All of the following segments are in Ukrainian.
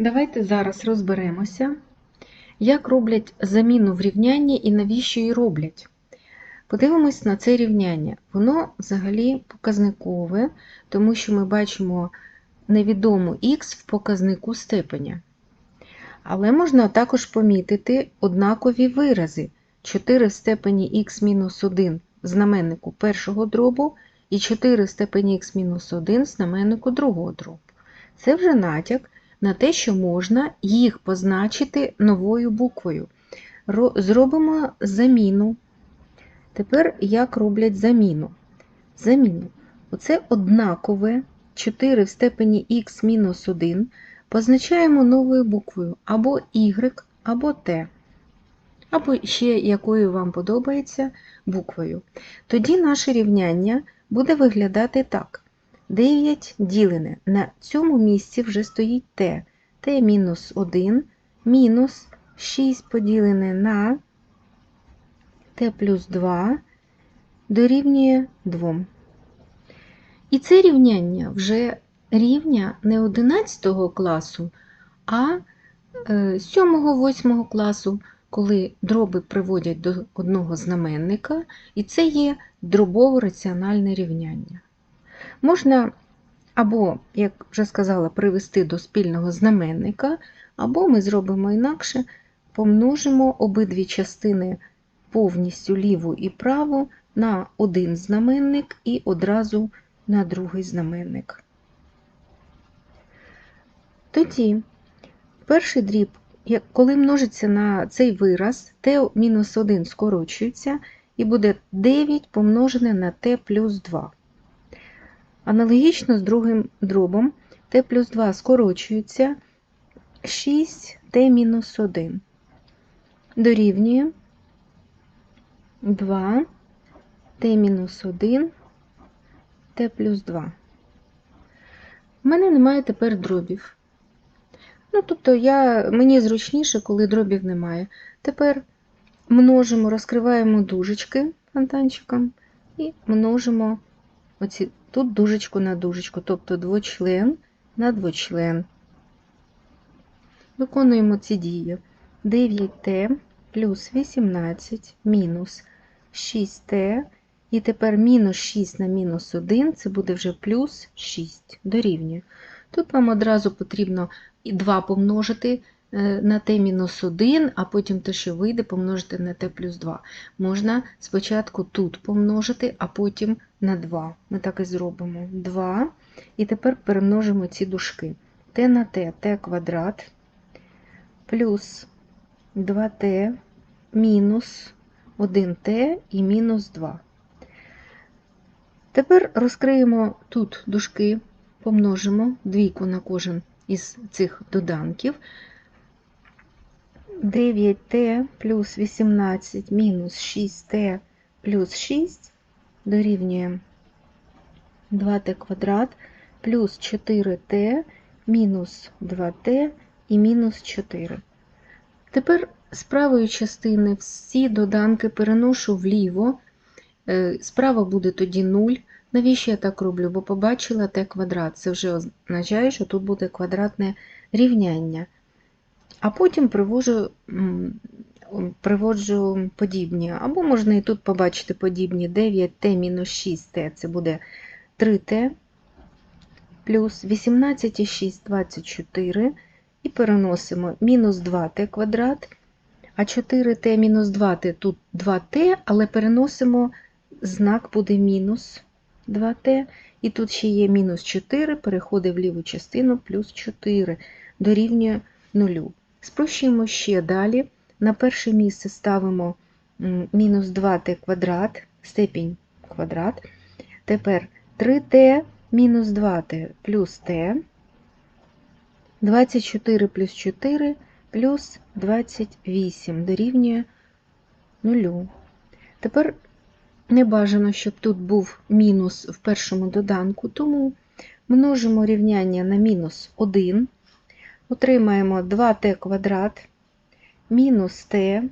Давайте зараз розберемося, як роблять заміну в рівнянні і навіщо її роблять. Подивимось на це рівняння. Воно взагалі показникове, тому що ми бачимо невідому х в показнику степеня. Але можна також помітити однакові вирази 4 в степені х-1 в знаменнику першого дробу і 4 в степені х-1 в знаменнику другого дробу. Це вже натяк на те, що можна їх позначити новою буквою. Зробимо заміну. Тепер як роблять заміну? Заміну. Оце однакове 4 в степені х-1 позначаємо новою буквою або y, або t, або ще якою вам подобається буквою. Тоді наше рівняння буде виглядати так. 9 ділене. На цьому місці вже стоїть t. t-1 мінус 6 поділене на t плюс 2 дорівнює 2. І це рівняння вже рівня не 11 класу, а 7-8 класу, коли дроби приводять до одного знаменника, і це є дробово-раціональне рівняння. Можна або, як вже сказала, привести до спільного знаменника, або ми зробимо інакше, помножимо обидві частини повністю ліву і праву на один знаменник і одразу на другий знаменник. Тоді перший дріб, коли множиться на цей вираз, t-1 скорочується і буде 9 помножене на t плюс 2. Аналогічно з другим дробом t плюс 2 скорочується 6t-1 дорівнює 2 t-1 t плюс 2. У мене немає тепер дробів. Ну, тобто, я, мені зручніше, коли дробів немає. Тепер множимо, розкриваємо дужечки фонтанчиком і множимо оці, тут дужечку на дужечку, тобто двочлен на двочлен. Виконуємо ці дії. 9t плюс 18 мінус 6t. І тепер мінус 6 на мінус 1 це буде вже плюс 6 дорівнює. Тут вам одразу потрібно 2 помножити на t-1, а потім те, що вийде, помножити на t плюс 2. Можна спочатку тут помножити, а потім на 2. Ми так і зробимо 2. І тепер перемножимо ці дужки. t на t t квадрат плюс 2t мінус 1t і мінус 2. Тепер розкриємо тут дужки, помножимо двійку на кожен із цих доданків. 9t плюс 18 мінус 6t плюс 6 дорівнює 2t квадрат плюс 4t мінус 2t і мінус 4. Тепер з правої частини всі доданки переношу вліво. Е, справа буде тоді 0. Навіщо я так роблю? Бо побачила t квадрат. Це вже означає, що тут буде квадратне рівняння. А потім привожу, приводжу подібні. Або можна і тут побачити подібні 9t мінус 6t це буде 3t, плюс 18 і 6 24. І переносимо мінус 2t квадрат. А 4t мінус 2t тут 2t, але переносимо знак буде мінус 2t. І тут ще є мінус 4, переходить в ліву частину плюс 4 дорівнює 0. Спрощуємо ще далі. На перше місце ставимо мінус 2t квадрат, степінь квадрат. Тепер 3t мінус 2t плюс t. 24 плюс 4 плюс 28 дорівнює 0. Тепер не бажано, щоб тут був мінус в першому доданку, тому множимо рівняння на мінус 1, отримаємо 2t квадрат мінус t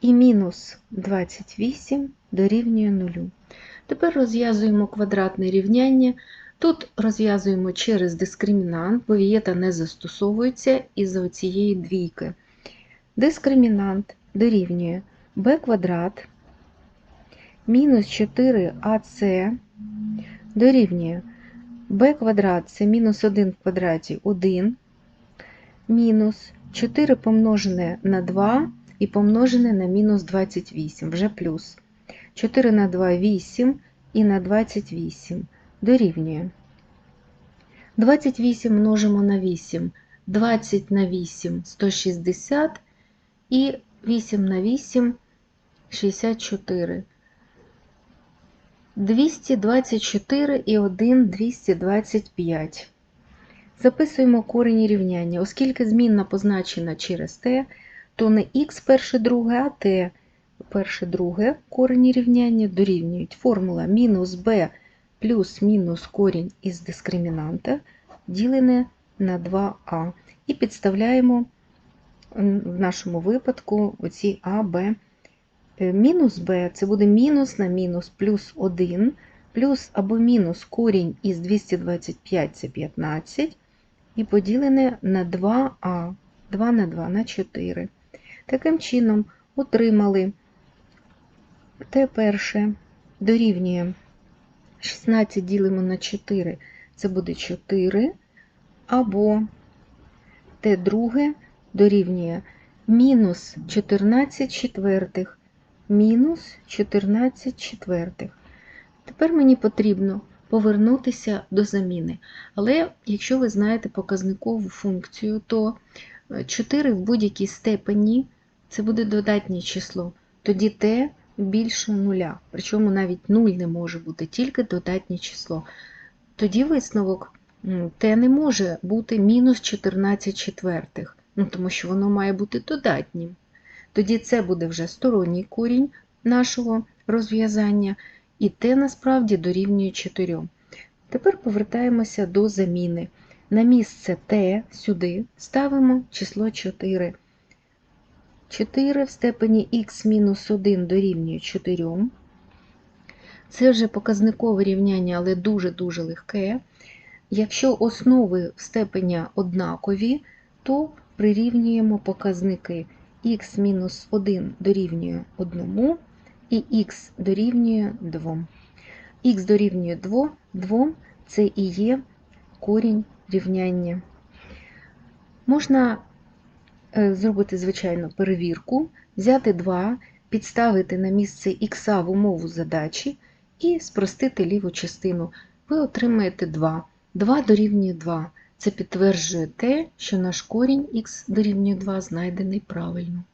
і мінус 28 дорівнює 0. Тепер розв'язуємо квадратне рівняння. Тут розв'язуємо через дискримінант, бо вієта не застосовується із цієї двійки. Дискримінант дорівнює b квадрат мінус 4ac дорівнює b квадрат це мінус 1 в квадраті 1, мінус 4 помножене на 2 і помножене на мінус 28, вже плюс. 4 на 2 – 8 і на 28 дорівнює. 28 множимо на 8, 20 на 8 – 160 і 8 на 8 – 64. 224 і 1 – 225. Записуємо корені рівняння. Оскільки змінна позначена через t, то не х перше друге, а t перше друге корені рівняння дорівнюють формула мінус b плюс мінус корінь із дискримінанта ділене на 2а. І підставляємо в нашому випадку оці а, б. Мінус b це буде мінус на мінус плюс 1, плюс або мінус корінь із 225 це 15, і поділене на 2а, 2 на 2 на 4. Таким чином, отримали t перше дорівнює 16 ділимо на 4, це буде 4, або t друге дорівнює мінус 14 четвертих, мінус 14 четвертих. Тепер мені потрібно повернутися до заміни. Але якщо ви знаєте показникову функцію, то 4 в будь-якій степені це буде додатнє число. Тоді t більше нуля. Причому навіть 0 не може бути, тільки додатнє число. Тоді висновок t не може бути мінус 14 четвертих, ну, тому що воно має бути додатнім. Тоді це буде вже сторонній корінь нашого розв'язання, і t насправді дорівнює 4. Тепер повертаємося до заміни. На місце t сюди ставимо число 4. 4 в степені х мінус 1 дорівнює 4. Це вже показникове рівняння, але дуже-дуже легке. Якщо основи в степені однакові, то прирівнюємо показники х мінус 1 дорівнює 1 і х дорівнює 2. х дорівнює 2, 2 це і є корінь рівняння. Можна зробити, звичайно, перевірку, взяти 2, підставити на місце х в умову задачі і спростити ліву частину. Ви отримаєте 2. 2 дорівнює 2. Це підтверджує те, що наш корінь х дорівнює 2 знайдений правильно.